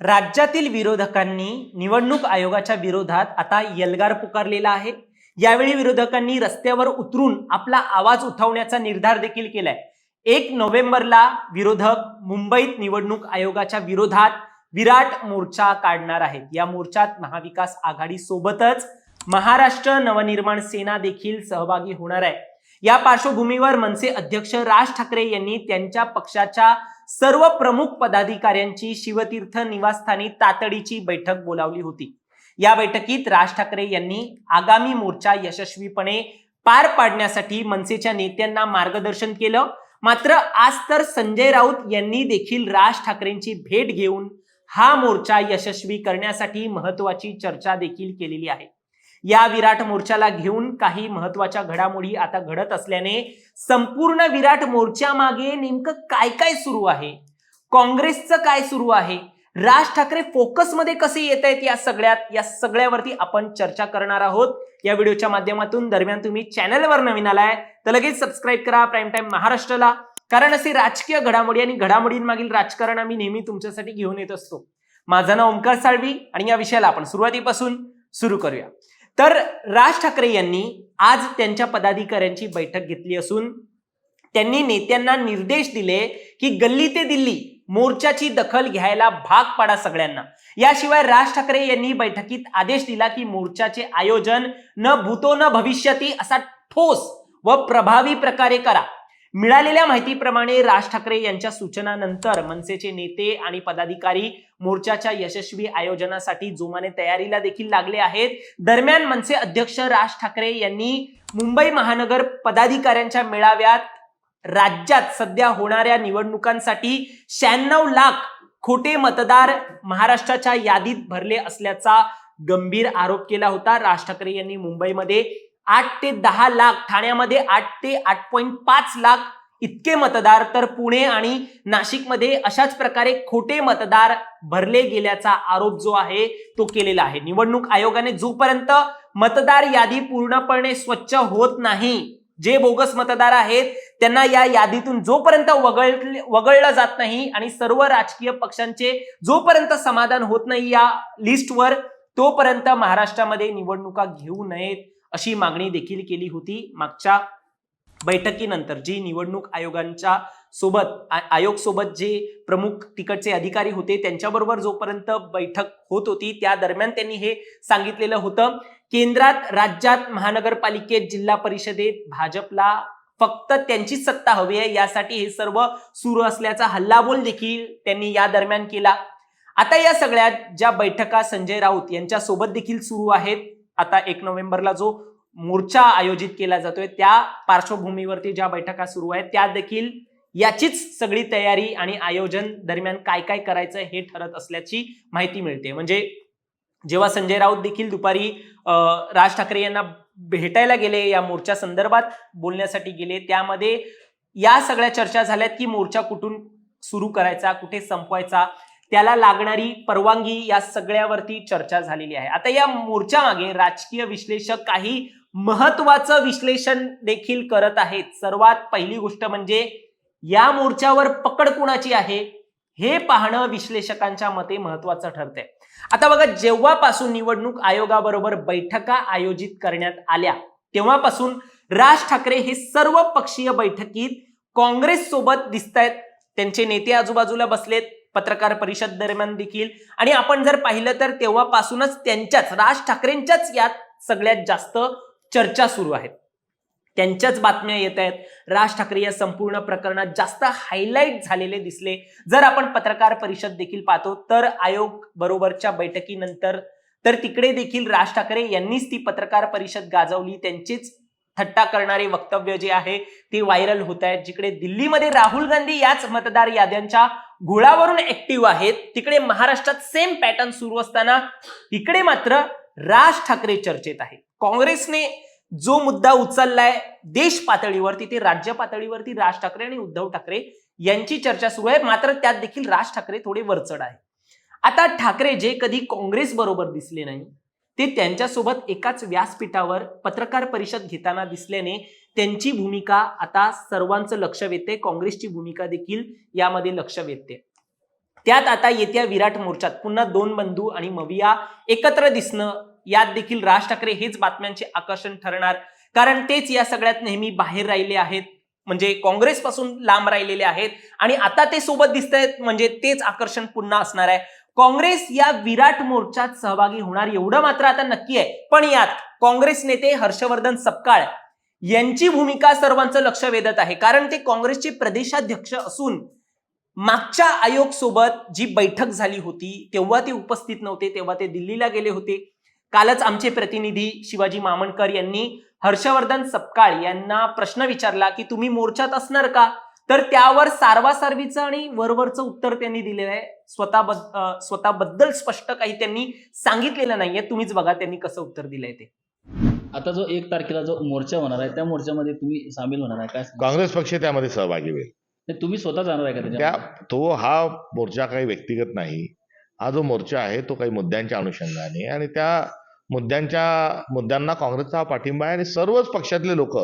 राज्यातील विरोधकांनी निवडणूक आयोगाच्या विरोधात आता यलगार पुकारलेला आहे. यावेळी विरोधकांनी रस्त्यावर उतरून आपला आवाज उठवण्याचा निर्धार देखील केलाय. एक नोव्हेंबरला विरोधक मुंबईत निवडणूक आयोगाच्या विरोधात विराट मोर्चा काढणार आहेत. या मोर्चात महाविकास आघाडी सोबतच महाराष्ट्र नवनिर्माण सेना देखील सहभागी होणार आहे. या पार्श्वभूमीवर मनसे अध्यक्ष राज ठाकरे यांनी त्यांच्या पक्षाच्या सर्व प्रमुख पदाधिकाऱ्यांची शिवतीर्थ निवासस्थानी तातडीची बैठक बोलावली होती. या बैठकीत राज ठाकरे यांनी आगामी मोर्चा यशस्वीपणे पार पाडण्यासाठी मनसेच्या नेत्यांना मार्गदर्शन केलं. मात्र आज तर संजय राऊत यांनी देखील राज ठाकरेंची भेट घेऊन हा मोर्चा यशस्वी करण्यासाठी महत्वाची चर्चा देखील केलेली आहे. या विराट मोर्चाला घेऊन काही महत्त्वाच्या घडामोडी आता घडत असल्याने संपूर्ण विराट मोर्चा मागे नेमकं काय काय सुरू आहे? काँग्रेसचं काय सुरू आहे? राज ठाकरे फोकसमध्ये कसे येत आहेत या सगळ्यात या सगळ्यावरती आपण चर्चा करणार आहोत. या व्हिडिओच्या माध्यमातून दरम्यान तुम्ही चॅनलवर नवीन आलाय तर लगेच सबस्क्राईब करा प्राईम टाईम महाराष्ट्राला. कारण असे राजकीय घडामोडी आणि घडामोडींमागील राजकारण आम्ही नेहमी तुमच्यासाठी घेऊन येत असतो. माझं नाव ओंकार साळवी आणि या विषयाला आपण सुरुवातीपासून सुरू करूया. तर राज ठाकरे यांनी आज त्यांच्या पदाधिकाऱ्यांची बैठक घेतली असून त्यांनी नेत्यांना निर्देश दिले की गल्ली ते दिल्ली मोर्चाची दखल घ्यायला भाग पाडा सगळ्यांना. याशिवाय राज ठाकरे यांनी बैठकीत आदेश दिला की मोर्चाचे आयोजन न भूतो न भविष्यती असा ठोस व प्रभावी प्रकारे करा. मिळालेल्या माहितीप्रमाणे राज ठाकरे यांच्या सूचनानंतर मनसेचे नेते आणि पदाधिकारी मोर्चाच्या यशस्वी आयोजनासाठी जोमाने तयारीला देखील लागले आहेत. दरम्यान मनसे अध्यक्ष राज ठाकरे यांनी मुंबई महानगर पदाधिकाऱ्यांच्या मेळाव्यात राज्यात सध्या होणाऱ्या निवडणुकांसाठी शहाण्णव लाख खोटे मतदार महाराष्ट्राच्या यादीत भरले असल्याचा गंभीर आरोप केला होता. राज ठाकरे यांनी मुंबईमध्ये आठ ते दहा लाख ठाण्यामध्ये आठ ते आठ पॉईंट पाच लाख इतके मतदार तर पुणे आणि नाशिकमध्ये अशाच प्रकारे खोटे मतदार भरले गेल्याचा आरोप जो आहे तो केलेला आहे. निवडणूक आयोगाने जोपर्यंत मतदार यादी पूर्णपणे स्वच्छ होत नाही जे बोगस मतदार आहेत त्यांना या यादीतून जोपर्यंत वगळ वगळलं जात नाही आणि सर्व राजकीय पक्षांचे जोपर्यंत समाधान होत नाही या लिस्टवर तोपर्यंत महाराष्ट्रामध्ये निवडणुका घेऊ नयेत. अशी मागणी देखील केली होती मागच्या बैठकीनंतर जी निवडणूक आयोगांच्या सोबत आयोग सोबत जे प्रमुख तिकडचे अधिकारी होते त्यांच्याबरोबर जोपर्यंत बैठक होत होती त्या दरम्यान त्यांनी हे सांगितलेलं होतं केंद्रात राज्यात महानगरपालिकेत जिल्हा परिषदेत भाजपला फक्त त्यांचीच सत्ता हवी आहे यासाठी हे सर्व सुरू असल्याचा हल्लाबोल देखील त्यांनी या दरम्यान केला. आता या सगळ्या ज्या बैठका संजय राऊत यांच्या सोबत देखील सुरू आहेत आता एक नोव्हेंबरला जो मोर्चा आयोजित केला जातोय त्या पार्श्वभूमीवरती ज्या बैठका सुरू आहेत त्या देखील याचीच सगळी तयारी आणि आयोजन दरम्यान काय काय करायचं हे ठरत असल्याची माहिती मिळते. म्हणजे जेव्हा संजय राऊत देखील दुपारी राज ठाकरे यांना भेटायला गेले या मोर्चा संदर्भात बोलण्यासाठी गेले त्यामध्ये या सगळ्या चर्चा झाल्यात की मोर्चा कुठून सुरू करायचा कुठे संपवायचा त्याला लागणारी परवानगी या सगळ्यावरती चर्चा झालेली आहे. आता या मोर्चा मागे राजकीय विश्लेषक काही महत्वाचं विश्लेषण देखील करत आहेत. सर्वात पहिली गोष्ट म्हणजे या मोर्चावर पकड कुणाची आहे हे पाहणं विश्लेषकांच्या मते महत्वाचं ठरतंय. आता बघा जेव्हापासून निवडणूक आयोगाबरोबर बैठका आयोजित करण्यात आल्या तेव्हापासून राज ठाकरे हे सर्व पक्षीय बैठकीत काँग्रेस सोबत दिसत आहेत त्यांचे नेते आजूबाजूला बसलेत. पत्रकार परिषद दरम्यान देखील. आणि आपण जर पाहिलं तर तेव्हापासूनच त्यांच्याच राज ठाकरेंच्याच यात सगळ्यात जास्त चर्चा सुरू आहेत. त्यांच्याच बातम्या येत आहेत. राज ठाकरे या संपूर्ण प्रकरणात जास्त हायलाईट झालेले दिसले. जर आपण पत्रकार परिषद देखील पाहतो तर आयोग बरोबरच्या बैठकीनंतर तर तिकडे देखील राज ठाकरे यांनीच ती पत्रकार परिषद गाजवली त्यांचीच थट्टा करणारे वक्तव्य जे आहे ते व्हायरल होत आहेत. जिकडे दिल्लीमध्ये राहुल गांधी याच मतदार याद्यांच्या घोळावरून ऍक्टिव्ह आहेत तिकडे महाराष्ट्रात सेम पॅटर्न सुरू असताना इकडे मात्र राज ठाकरे चर्चेत आहे काँग्रेसने जो मुद्दा उचललाय देश पातळीवरती ते राज्य पातळीवरती राज ठाकरे आणि उद्धव ठाकरे यांची चर्चा सुरू आहे. मात्र त्यात देखील राज ठाकरे थोडे वरचढ आहे. आता ठाकरे जे कधी काँग्रेस बरोबर दिसले नाही ते त्यांच्यासोबत एकाच व्यासपीठावर पत्रकार परिषद घेताना दिसल्याने त्यांची भूमिका आता सर्वांचं लक्ष वेधते. काँग्रेसची भूमिका देखील यामध्ये लक्ष वेधते. त्यात आता येत्या विराट मोर्चात पुन्हा दोन बंधू आणि मविया एकत्र दिसणं यात देखील राज ठाकरे हेच बातम्यांचे आकर्षण ठरणार. कारण तेच या सगळ्यात नेहमी बाहेर राहिले आहेत. म्हणजे काँग्रेसपासून लांब राहिलेले आहेत. आणि आता ते सोबत दिसत आहेत म्हणजे तेच आकर्षण पुन्हा असणार आहे. काँग्रेस या विराट मोर्चात सहभागी होणार एवढं मात्र आता नक्की आहे. पण यात काँग्रेस नेते हर्षवर्धन सपकाळ यांची भूमिका सर्वांचं लक्ष वेधत आहे. कारण ते काँग्रेसचे प्रदेशाध्यक्ष असून मागच्या आयोग सोबत जी बैठक झाली होती तेव्हा ते उपस्थित नव्हते तेव्हा ते दिल्लीला गेले होते. कालच आमचे प्रतिनिधी शिवाजी मामणकर यांनी हर्षवर्धन सपकाळ यांना प्रश्न विचारला की तुम्ही मोर्चात असणार का? तर त्यावर सारवासारवीचं आणि वरवरचं उत्तर त्यांनी दिलेलं आहे. स्वतः स्वतःबद्दल स्पष्ट काही त्यांनी सांगितलेलं नाहीये. तुम्हीच बघा त्यांनी कसं उत्तर दिलंय ते. आता जो एक तारखेला जो मोर्चा होणार आहे त्या मोर्चामध्ये तुम्ही सामील होणार आहे काय काँग्रेस पक्ष त्यामध्ये सहभागी होईल. तुम्ही स्वतः जाणार आहे का त्या त्याच्या तो हा मोर्चा काही व्यक्तिगत नाही. हा जो मोर्चा आहे तो काही मुद्द्यांच्या अनुषंगाने आणि त्या मुद्द्यांच्या मुद्द्यांना काँग्रेसचा पाठिंबा आहे आणि सर्वच पक्षातले लोक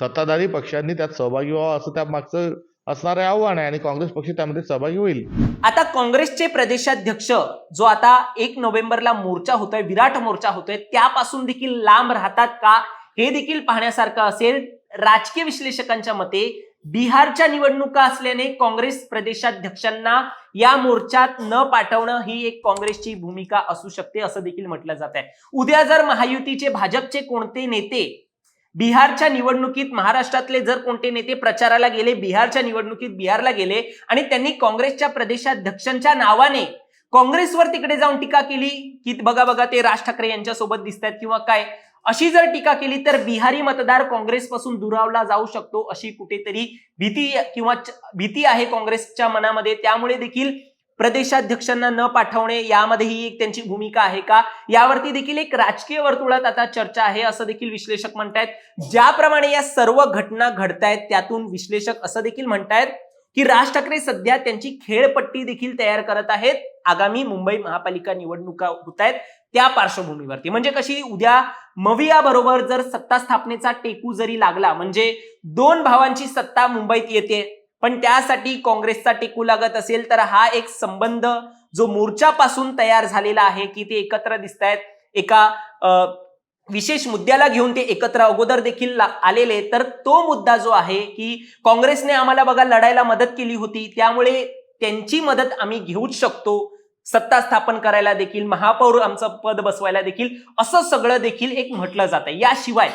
सत्ताधारी पक्षांनी त्यात सहभागी व्हावं असं त्या मागचं असणारं आव्हान आहे आणि काँग्रेस पक्ष त्यामध्ये सहभागी होईल. आता काँग्रेसचे प्रदेशाध्यक्ष जो आता एक नोव्हेंबरला मोर्चा होतोय विराट मोर्चा होतोय त्यापासून देखील लांब राहतात का? हे देखील पाहण्यासारखं असेल. राजकीय विश्लेषकांच्या मते बिहारच्या निवडणुका असल्याने काँग्रेस प्रदेशाध्यक्षांना या मोर्चात न पाठवणं ही एक काँग्रेसची भूमिका असू शकते असं देखील म्हटलं जात आहे. उद्या जर महायुतीचे भाजपचे कोणते नेते बिहारच्या निवडणुकीत महाराष्ट्रातले जर कोणते नेते प्रचाराला गेले बिहारच्या निवडणुकीत बिहारला गेले आणि त्यांनी काँग्रेसच्या प्रदेशाध्यक्षांच्या नावाने काँग्रेसवर तिकडे जाऊन टीका केली की बघा बघा ते राज ठाकरे यांच्यासोबत दिसतात किंवा काय? अशी जर टीका केली तर बिहारी मतदार काँग्रेसपासून दुरावला जाऊ शकतो अशी कुठेतरी भीती किंवा भीती आहे काँग्रेसच्या मनामध्ये. त्यामुळे देखील प्रदेशाध्यक्षांना न पाठवणे यामध्येही एक त्यांची भूमिका आहे का? यावरती देखील एक राजकीय वर्तुळात आता चर्चा आहे असं देखील विश्लेषक म्हणतायत. ज्याप्रमाणे या सर्व घटना घडतायत त्यातून विश्लेषक असं देखील म्हणतायत की राज ठाकरे सध्या त्यांची खेळपट्टी देखील तयार करत आहेत. आगामी मुंबई महापालिका निवडणुका होत आहेत त्या पार्श्वभूमीवरती. म्हणजे कशी उद्या मविया बरोबर जर सत्ता स्थापनेचा टेकू जरी लागला म्हणजे दोन भावांची सत्ता मुंबईत येते पण त्यासाठी काँग्रेसचा टेकू लागत असेल तर हा एक संबंध जो मोर्चापासून तयार झालेला आहे की ते एकत्र दिसत आहेत एका विशेष मुद्द्याला घेऊन ते एकत्र अगोदर देखील आलेले तर तो मुद्दा जो आहे की काँग्रेसने आम्हाला बघा लढायला मदत केली होती त्यामुळे त्यांची मदत आम्ही घेऊच शकतो. सत्ता स्थापन करायला देखील महापौर आमचं पद बसवायला देखील असं सगळं देखील एक म्हटलं जातं याशिवाय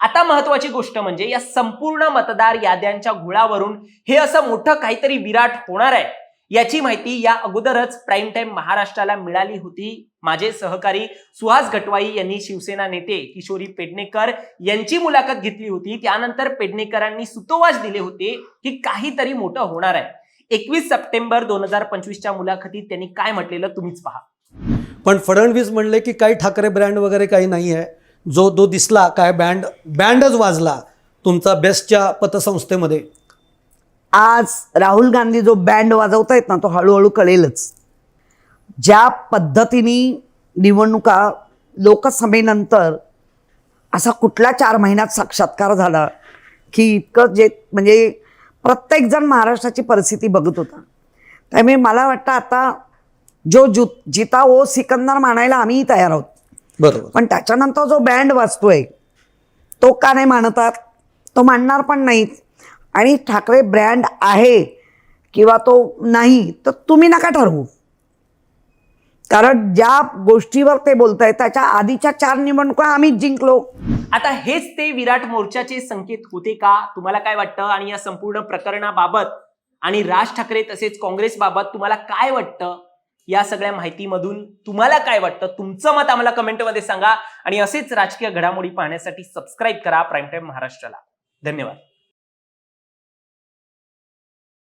आता महत्वाची गोष्ट म्हणजे या संपूर्ण मतदार याद्यांच्या घोळावरून हे असं मोठं काहीतरी विराट होणार आहे याची माहिती या अगोदरच प्राईम टाईम महाराष्ट्राला मिळाली होती माझे सहकारी सुहास गटवाई यांनी शिवसेना नेते किशोरी पेडणेकर यांची मुलाखत घेतली होती. त्यानंतर पेडणेकरांनी सुतोवाच दिले होते की काहीतरी मोठं होणार आहे. एकवीस सप्टेंबर दोन हजार पंचवीसच्या मुलाखतीत त्यांनी काय म्हटलेलं तुम्हीच पहा. पण फडणवीस म्हणले की काही ठाकरे ब्रँड वगैरे काही नाही आहे. जो तो दिसला काय बँड बँडच वाजला तुमचा बेस्टच्या पतसंस्थेमध्ये. आज राहुल गांधी जो बँड वाजवतायत ना तो हळूहळू कळेलच. ज्या पद्धतीने निवडणुका लोकसभेनंतर असा कुठल्या चार महिन्यात साक्षात्कार झाला की इतकं जे म्हणजे प्रत्येकजण महाराष्ट्राची परिस्थिती बघत होता. त्यामुळे मला वाटतं आता जो जु जिता ओ सिकंदर मानायला आम्हीही तयार आहोत. बरोबर. पण त्याच्यानंतर जो बँड वाजतोय तो का नाही मानतात? तो मानणार पण नाहीत. आणि ठाकरे ब्रँड आहे किंवा तो नाही तर तुम्ही नका ठरवू. कारण ज्या गोष्टीवर ते बोलताय त्याच्या आधीच्या चार निवडणुका आम्हीच जिंकलो. आता हेच ते विराट मोर्चाचे संकेत होते का? तुम्हाला काय वाटतं? आणि या संपूर्ण प्रकरणाबाबत आणि राज ठाकरे तसेच काँग्रेसबाबत तुम्हाला काय वाटतं? या सगळ्या माहितीमधून तुम्हाला काय वाटतं? तुमचं मत आम्हाला कमेंटमध्ये सांगा. आणि असेच राजकीय घडामोडी पाहण्यासाठी सबस्क्राईब करा. प्राईम टाईम महाराष्ट्राला. धन्यवाद.